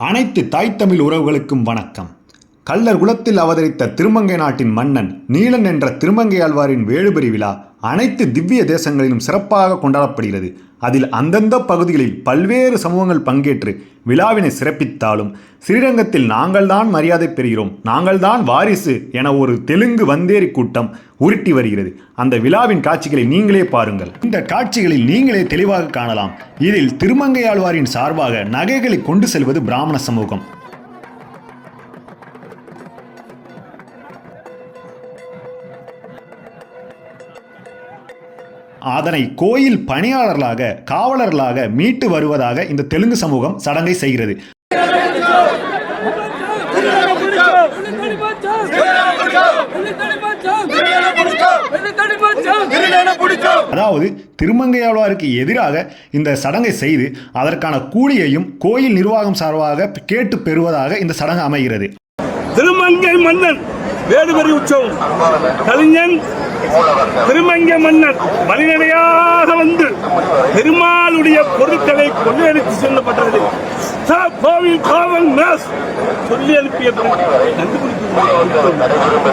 அனைத்து தாய் தமிழ் உறவுகளுக்கும் வணக்கம். கள்ளர் குலத்தில் அவதரித்த திருமங்கை நாட்டின் மன்னன் நீலன் என்ற திருமங்கை ஆழ்வாரின் வேழுபெரி விழா அனைத்து திவ்ய தேசங்களிலும் சிறப்பாக கொண்டாடப்படுகிறது. அதில் அந்தந்த பகுதிகளில் பல்வேறு சமூகங்கள் பங்கேற்று விழாவினை சிறப்பித்தாலும் ஸ்ரீரங்கத்தில் நாங்கள்தான் மரியாதை பெறுகிறோம் நாங்கள்தான் வாரிசு என ஒரு தெலுங்கு வந்தேரி கூட்டம் உருட்டி வருகிறது. அந்த விழாவின் காட்சிகளை நீங்களே பாருங்கள். இந்த காட்சிகளில் நீங்களே தெளிவாக காணலாம். இதில் திருமங்கை ஆழ்வாரின் சார்பாக நகைகளை கொண்டு செல்வது பிராமண சமூகம். அதனை கோயில் பணியாளர்களாக காவலர்களாக மீட்டு வருவதாக இந்த தெலுங்கு சமூகம் சடங்கை செய்கிறது. அதாவது திருமங்கையாழ்வாருக்கு எதிராக இந்த சடங்கை செய்து அதற்கான கூலியையும் கோயில் நிர்வாகம் சார்பாக கேட்டு பெறுவதாக இந்த சடங்கு அமைகிறது. திருமங்கை மன்னன் வேடுபரி உற்சவம் கலைஞன் திருமங்க மன்னன் வழிநடையாக வந்து பெருமாளுடைய பொருட்களை கொள்ளையடித்து செல்லப்பட்டது. கோவில் காவல் மேஸ் சொல்லி அனுப்பிய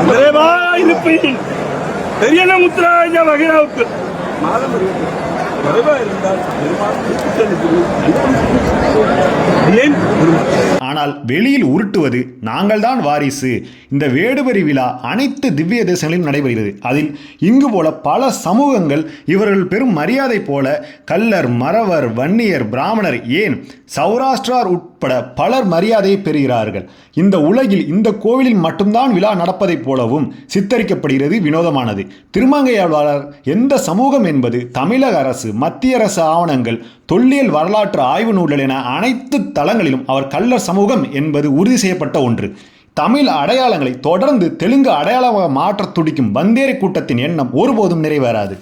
நிறைவா இருப்பேன். பெரியன முத்துராஜ வகையாவுக்கு மாதம் நிறைவா இருந்தால் பெருமாள் அனுப்பி ஆனால் வெளியில் உருட்டுவது நாங்கள்தான் வாரிசு. இந்த வேடுபரி விழா அனைத்து திவ்ய தேசங்களிலும் நடைபெறுகிறது. அதில் இங்கு போல பல சமூகங்கள் இவர்கள் பெரும் மரியாதை போல கல்லர் மறவர் வன்னியர் பிராமணர் ஏன் சௌராஷ்டிரார் உட்பட பலர் மரியாதையை பெறுகிறார்கள். இந்த உலகில் இந்த கோவிலில் மட்டும்தான் விழா நடப்பதைப் போலவும் சித்தரிக்கப்படுகிறது வினோதமானது. திருமங்கையாளர் எந்த சமூகம் என்பது தமிழக அரசு மத்திய அரசு ஆவணங்கள் தொல்லியல் வரலாற்று ஆய்வு நூல்கள் என அனைத்து தளங்களிலும் அவர் கல்லர் சமூகம் என்பது உறுதி செய்யப்பட்ட ஒன்று. தமிழ் அடையாளங்களை தொடர்ந்து தெலுங்கு அடையாளமாக மாற்றத் துடிக்கும் வந்தேரி கூட்டத்தின் எண்ணம் ஒருபோதும் நிறைவேறாது.